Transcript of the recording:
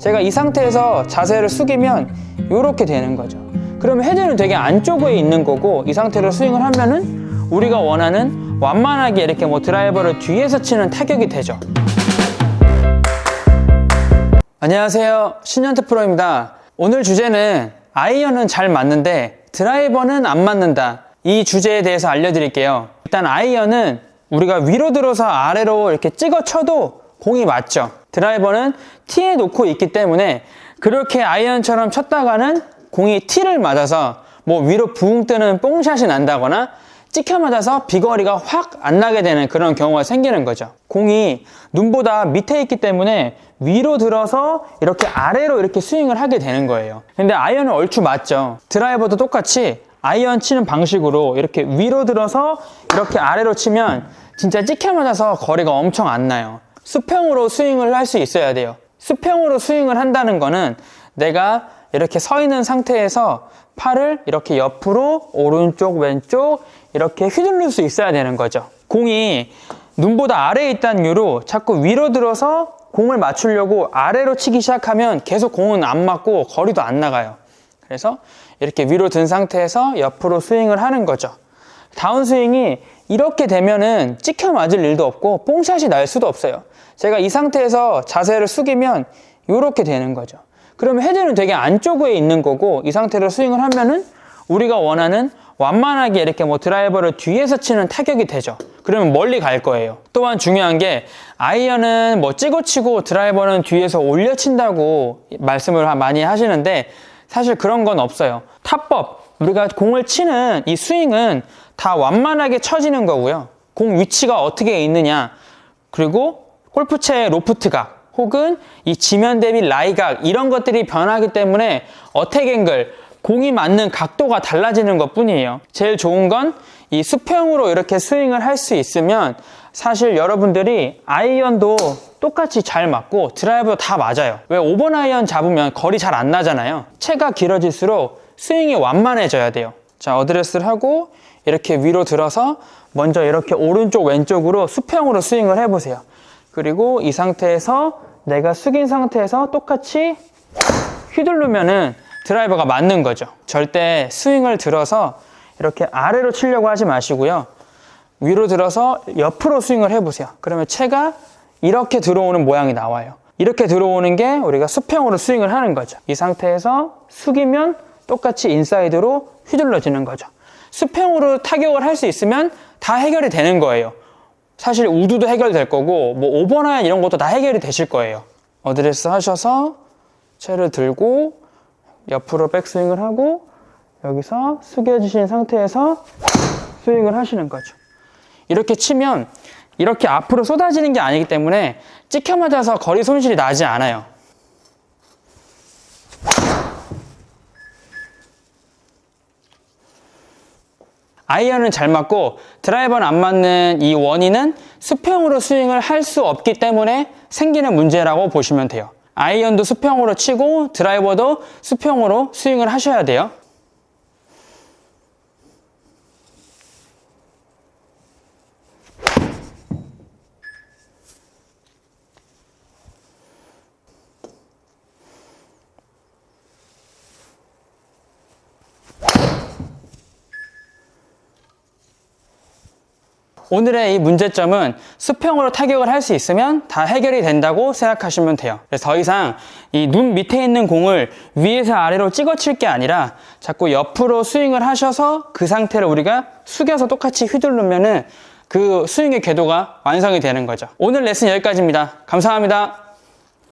제가 이 상태에서 자세를 숙이면 이렇게 되는 거죠. 그러면 헤드는 되게 안쪽에 있는 거고 이 상태로 스윙을 하면은 우리가 원하는 완만하게 이렇게 뭐 드라이버를 뒤에서 치는 타격이 되죠. 안녕하세요. 신현태 프로입니다. 오늘 주제는 아이언은 잘 맞는데 드라이버는 안 맞는다. 이 주제에 대해서 알려드릴게요. 일단 아이언은 우리가 위로 들어서 아래로 이렇게 찍어 쳐도 공이 맞죠. 드라이버는 티에 놓고 있기 때문에 그렇게 아이언처럼 쳤다가는 공이 티를 맞아서 뭐 위로 붕 뜨는 뽕샷이 난다거나 찍혀 맞아서 비거리가 확 안 나게 되는 그런 경우가 생기는 거죠. 공이 눈보다 밑에 있기 때문에 위로 들어서 이렇게 아래로 이렇게 스윙을 하게 되는 거예요. 근데 아이언은 얼추 맞죠. 드라이버도 똑같이 아이언 치는 방식으로 이렇게 위로 들어서 이렇게 아래로 치면 진짜 찍혀 맞아서 거리가 엄청 안 나요. 수평으로 스윙을 할 수 있어야 돼요. 수평으로 스윙을 한다는 거는 내가 이렇게 서 있는 상태에서 팔을 이렇게 옆으로 오른쪽 왼쪽 이렇게 휘둘릴 수 있어야 되는 거죠. 공이 눈보다 아래에 있다는 이유로 자꾸 위로 들어서 공을 맞추려고 아래로 치기 시작하면 계속 공은 안 맞고 거리도 안 나가요. 그래서 이렇게 위로 든 상태에서 옆으로 스윙을 하는 거죠. 다운 스윙이 이렇게 되면은 찍혀 맞을 일도 없고 뽕샷이 날 수도 없어요. 제가 이 상태에서 자세를 숙이면 이렇게 되는 거죠. 그러면 헤드는 되게 안쪽에 있는 거고 이 상태로 스윙을 하면은 우리가 원하는 완만하게 이렇게 뭐 드라이버를 뒤에서 치는 타격이 되죠. 그러면 멀리 갈 거예요. 또한 중요한 게 아이언은 뭐 찍어 치고 드라이버는 뒤에서 올려 친다고 말씀을 많이 하시는데 사실 그런 건 없어요. 타법 우리가 공을 치는 이 스윙은 다 완만하게 쳐지는 거고요. 공 위치가 어떻게 있느냐 그리고 골프채의 로프트각 혹은 이 지면 대비 라이각 이런 것들이 변하기 때문에 어택 앵글 공이 맞는 각도가 달라지는 것 뿐이에요. 제일 좋은 건 이 수평으로 이렇게 스윙을 할 수 있으면 사실 여러분들이 아이언도 똑같이 잘 맞고 드라이버 다 맞아요. 왜 5번 아이언 잡으면 거리 잘 안 나잖아요. 채가 길어질수록 스윙이 완만해져야 돼요. 자, 어드레스를 하고 이렇게 위로 들어서 먼저 이렇게 오른쪽 왼쪽으로 수평으로 스윙을 해보세요. 그리고 이 상태에서 내가 숙인 상태에서 똑같이 휘두르면은 드라이버가 맞는 거죠. 절대 스윙을 들어서 이렇게 아래로 치려고 하지 마시고요. 위로 들어서 옆으로 스윙을 해보세요. 그러면 채가 이렇게 들어오는 모양이 나와요. 이렇게 들어오는 게 우리가 수평으로 스윙을 하는 거죠. 이 상태에서 숙이면 똑같이 인사이드로 휘둘러지는 거죠. 수평으로 타격을 할 수 있으면 다 해결이 되는 거예요. 사실 우드도 해결될 거고 뭐 오버나 이런 것도 다 해결이 되실 거예요. 어드레스 하셔서 채를 들고 옆으로 백스윙을 하고 여기서 숙여주신 상태에서 스윙을 하시는 거죠. 이렇게 치면 이렇게 앞으로 쏟아지는 게 아니기 때문에 찍혀 맞아서 거리 손실이 나지 않아요. 아이언은 잘 맞고 드라이버는 안 맞는 이 원인은 수평으로 스윙을 할 수 없기 때문에 생기는 문제라고 보시면 돼요. 아이언도 수평으로 치고 드라이버도 수평으로 스윙을 하셔야 돼요. 오늘의 이 문제점은 수평으로 타격을 할 수 있으면 다 해결이 된다고 생각하시면 돼요. 그래서 더 이상 이 눈 밑에 있는 공을 위에서 아래로 찍어 칠 게 아니라 자꾸 옆으로 스윙을 하셔서 그 상태를 우리가 숙여서 똑같이 휘두르면은 그 스윙의 궤도가 완성이 되는 거죠. 오늘 레슨 여기까지입니다. 감사합니다.